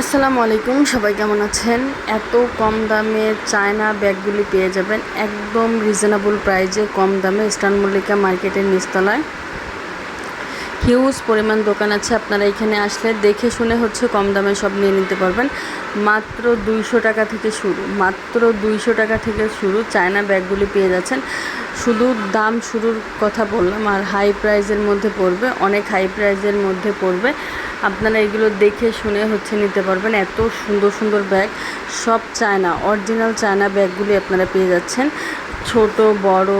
আসসালামু আলাইকুম, সবাই কেমন আছেন? এত কম দামে চায়না ব্যাগগুলি পেয়ে যাবেন একদম রিজনেবল প্রাইজে কম দামে স্টান মল্লিকা মার্কেটের নিচতলায়। হিউজ পরিমাণ দোকান আছে, আপনারা এখানে আসলে দেখে শুনে হচ্ছে কম দামে সব নিয়ে নিতে পারবেন। মাত্র দুইশো টাকা থেকে শুরু, মাত্র দুইশো টাকা থেকে শুরু চায়না ব্যাগগুলি পেয়ে যাচ্ছেন। শুধু দাম শুরুর কথা বললাম, আর হাই প্রাইজের মধ্যে পড়বে, অনেক হাই প্রাইজের মধ্যে পড়বে। আপনারা এগুলো দেখে শুনে হচ্ছে নিতে পারবেন। এত সুন্দর সুন্দর ব্যাগ সব চায়না অরিজিনাল চায়না ব্যাগগুলি আপনারা পেয়ে যাচ্ছেন। ছোট, বড়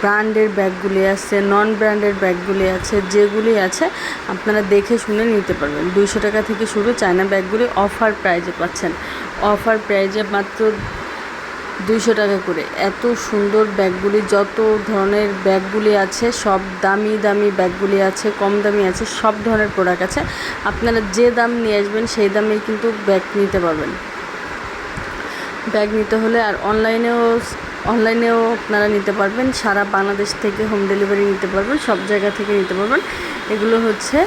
ব্র্যান্ডের ব্যাগগুলি আছে নন ব্র্যান্ডের ব্যাগগুলি আছে, যেগুলি আছে, আপনারা দেখে শুনে নিতে পারবেন। দুইশো টাকা থেকে শুরু চায়না ব্যাগগুলি অফার প্রাইজে পাচ্ছেন। অফার প্রাইজে মাত্র দুইশো টাকা করে। এত সুন্দর ব্যাগগুলি, যত ধরনের ব্যাগগুলি আছে, সব দামি দামি ব্যাগগুলি আছে, কম দামি আছে, সব ধরনের প্রোডাক্ট আছে। আপনারা যে দাম নিয়ে আসবেন, সেই দামেই কিন্তু ব্যাগ নিতে পারবেন। ব্যাগ নিতে হলে আর অনলাইনেও অনলাইনেও আপনারা নিতে পারবেন। সারা বাংলাদেশ থেকে হোম ডেলিভারি নিতে পারবেন, সব জায়গা থেকে নিতে পারবেন। এগুলো হচ্ছে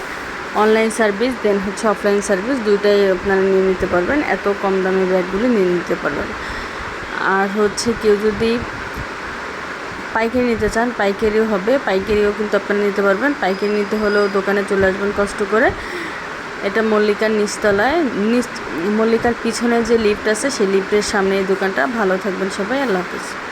অনলাইন সার্ভিস, দেন হচ্ছে অফলাইন সার্ভিস, দুইটাই আপনারা নিয়ে নিতে পারবেন। এত কম দামি ব্যাগগুলি নিয়ে নিতে পারবেন। আর হচ্ছে কেউ যদি পাইকারি নিতে চান, পাইকারিও হবে। পাইকারিও কিন্তু আপনারা নিতে পারবেন। পাইকারি নিতে হলেও দোকানে চলে আসবেন কষ্ট করে। এটা মল্লিকার নিচতলায়। নিচ মল্লিকার পিছনে যে লিফট আছে, সেই লিফটের সামনে এই দোকানটা। ভালো থাকবেন সবাই। আল্লাহ হাফিজ।